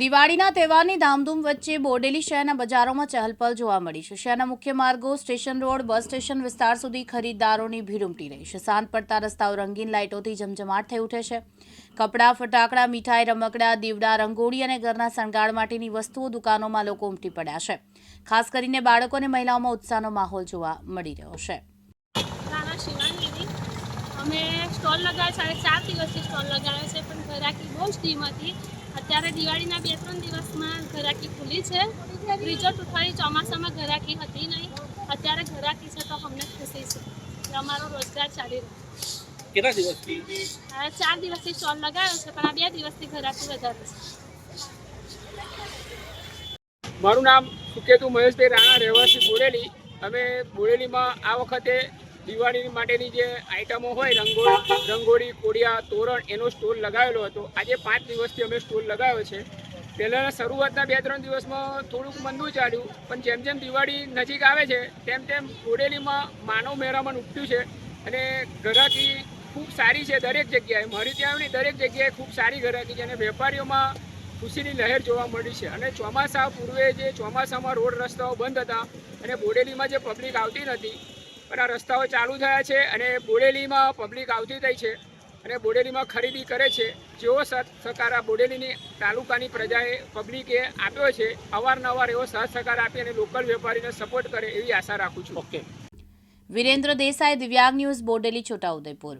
દિવાળીના તહેવારની ધામધૂમ વચ્ચે બોડેલી શહેરના બજારોમાં ચહલપહલ જોવા મળી છે. શહેરના મુખ્ય માર્ગો, સ્ટેશન રોડ, બસ સ્ટેશન વિસ્તાર સુધી ખરીદદારોની ભીડ ઉમટી રહી છે. સાંજ પડતા રસ્તાઓ રંગીન લાઇટોથી જમજમાટ થઈ ઉઠે છે. કપડાં, ફટાકડા, મીઠાઈ, રમકડા, દીવડા, રંગોળી અને ઘરના શણગાર માટેની વસ્તુઓ દુકાનોમાં લોકો ઉમટી પડ્યા છે. ખાસ કરીને બાળકો અને મહિલાઓમાં ઉત્સાહનો માહોલ જોવા મળી રહ્યો છે. અમે સ્ટોલ લગાવ્યા સાડા ચાર દિવસથી સ્ટોલ લગાવ્યા છે, પણ ઘરાકી બહુ જ ધીમ હતી. અત્યારે દિવાળીના બે ત્રણ દિવસમાં ઘરાકી ખુલી છે. ત્રીજો અઠવાડિયે ચોમાસામાં ઘરાકી હતી નહીં. અત્યારે ઘરાકી છે તો અમને ખુશી છે અમારો રોજગાર ચાલી રહ્યો કેટલા દિવસથી? ચાર દિવસથી સ્ટોલ લગાવ્યો છે પણ આ બે દિવસથી ઘરાકી વધારે છે. મારું નામ સુકેતુ મહેશભાઈ રાણા રહેવાસી બોરેલી અમે બોરેલીમાં આ વખતે દિવાળી માટેની જે આઇટમો હોય, રંગોળી રંગોળી, કોડિયા, તોરણ, એનો સ્ટોલ લગાવેલો હતો. આજે પાંચ દિવસથી અમે સ્ટોલ લગાવ્યો છે. પહેલાં શરૂઆતના બે ત્રણ દિવસમાં થોડુંક મંદું ચાલ્યું, પણ જેમ જેમ દિવાળી નજીક આવે છે, તેમ તેમ બોડેલીમાં માનવ મેરામણ ઉપટ્યું છે અને ઘરાકી ખૂબ સારી છે દરેક જગ્યાએ. મારી ત્યાં આવીને દરેક જગ્યાએ ખૂબ સારી ઘરાકી છે અને વેપારીઓમાં ખુશીની લહેર જોવા મળી છે. અને ચોમાસા પૂર્વે જે ચોમાસામાં રોડ રસ્તાઓ બંધ હતા અને બોડેલીમાં જે પબ્લિક આવતી નથી પણ આ રસ્તાઓ ચાલુ થયા છે અને બોડેલીમાં પબ્લિક આવતી થઈ છે અને બોડેલીમાં ખરીદી કરે છે. જેવો સહકાર આ બોડેલીની તાલુકાની પ્રજાએ પબ્લિકે આપ્યો છે, અવારનવાર એવો સહકાર આપી અને લોકલ વેપારીને સપોર્ટ કરે એવી આશા રાખું છું. ઓકે વિરેન્દ્ર દેસાઈ, દિવ્યાંગ ન્યૂઝ, બોડેલી, છોટાઉદેપુર.